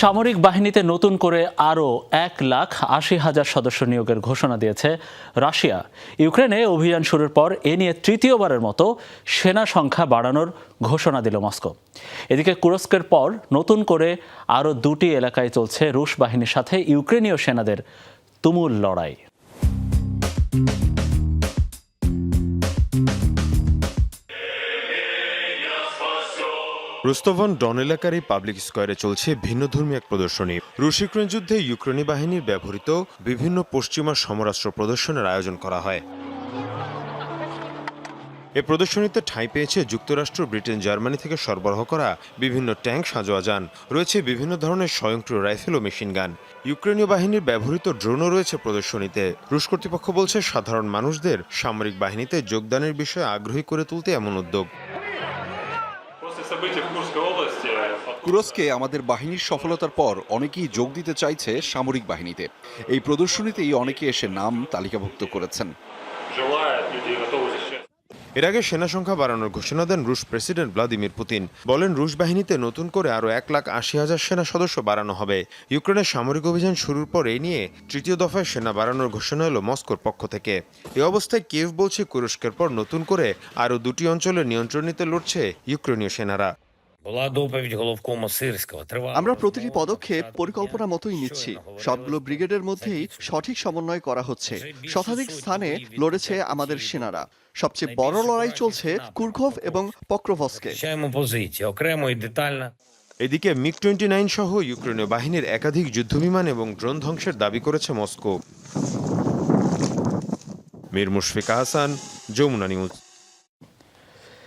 সামরিক বাহিনীতে নতুন করে আরও এক লাখ আশি হাজার সদস্য নিয়োগের ঘোষণা দিয়েছে রাশিয়া। ইউক্রেনে অভিযান শুরুর পর এ নিয়ে তৃতীয়বারের মতো সেনা সংখ্যা বাড়ানোর ঘোষণা দিল মস্কো। এদিকে কুরস্কের পর নতুন করে আরও দুটি এলাকায় চলছে রুশ বাহিনীর সাথে ইউক্রেনীয় সেনাদের তুমুল লড়াই। রুস্তভন ডন এলাকার এই পাবলিক স্কোয়ারে চলছে ভিন্নধর্মী এক প্রদর্শনী। রুশ ইউক্রেন যুদ্ধে ইউক্রেনি বাহিনীর ব্যবহৃত বিভিন্ন পশ্চিমা সমরাস্ত্র প্রদর্শনের আয়োজন করা হয়। এ প্রদর্শনীতে ঠাঁই পেয়েছে যুক্তরাষ্ট্র, ব্রিটেন, জার্মানি থেকে সরবরাহ করা বিভিন্ন ট্যাঙ্ক সাজোয়া যান। রয়েছে বিভিন্ন ধরনের স্বয়ংক্রিয় রাইফেল ও মেশিন গান। ইউক্রেনীয় বাহিনীর ব্যবহৃত ড্রোনও রয়েছে প্রদর্শনীতে। রুশ কর্তৃপক্ষ বলছে, সাধারণ মানুষদের সামরিক বাহিনীতে যোগদানের বিষয়ে আগ্রহী করে তুলতে এমন উদ্যোগ। কুরস্কে আমাদের বাহিনীর সফলতার পর অনেকেই যোগ দিতে চাইছে সামরিক বাহিনীতে। এই প্রদর্শনীতেই অনেকে এসে নাম তালিকাভুক্ত করেছেন। এর আগে সেনা সংখ্যা বাড়ানোর ঘোষণা দেন রুশ প্রেসিডেন্ট ভ্লাদিমির পুতিন। বলেন, রুশ বাহিনীতে নতুন করে আরও এক লাখ আশি হাজার সেনা সদস্য বাড়ানো হবে। ইউক্রেনের সামরিক অভিযান শুরুর পর এই নিয়ে তৃতীয় দফায় সেনা বাড়ানোর ঘোষণা এলো মস্কোর পক্ষ থেকে। এ অবস্থায় কিয়েভ বলছে, কুরস্কের পর নতুন করে আরও দুটি অঞ্চলের নিয়ন্ত্রণ নিতে লড়ছে ইউক্রেনীয় সেনারা। Була доповідь головкома Сирського. Тривала আমরা প্রতিটি পদক্ষেপ পরিকল্পনা মতোই নিচ্ছি সবগুলো ব্রিগেডের মধ্যেই সঠিক সমন্বয় করা হচ্ছে শতাধিক স্থানে লড়েছে আমাদের সেনারা সবচেয়ে বড় লড়াই চলছে কুরখোভ এবং পক্রভস্কে Вивчаємо позиції окремо і детально. এদিকে মিগ টোয়েন্টি নাইন সহ ইউক্রেনীয় বাহিনীর একাধিক যুদ্ধবিমান এবং ড্রোন ধ্বংসের দাবি করেছে মস্কো মীর মুশফিকা হাসান যমুনা নিউজ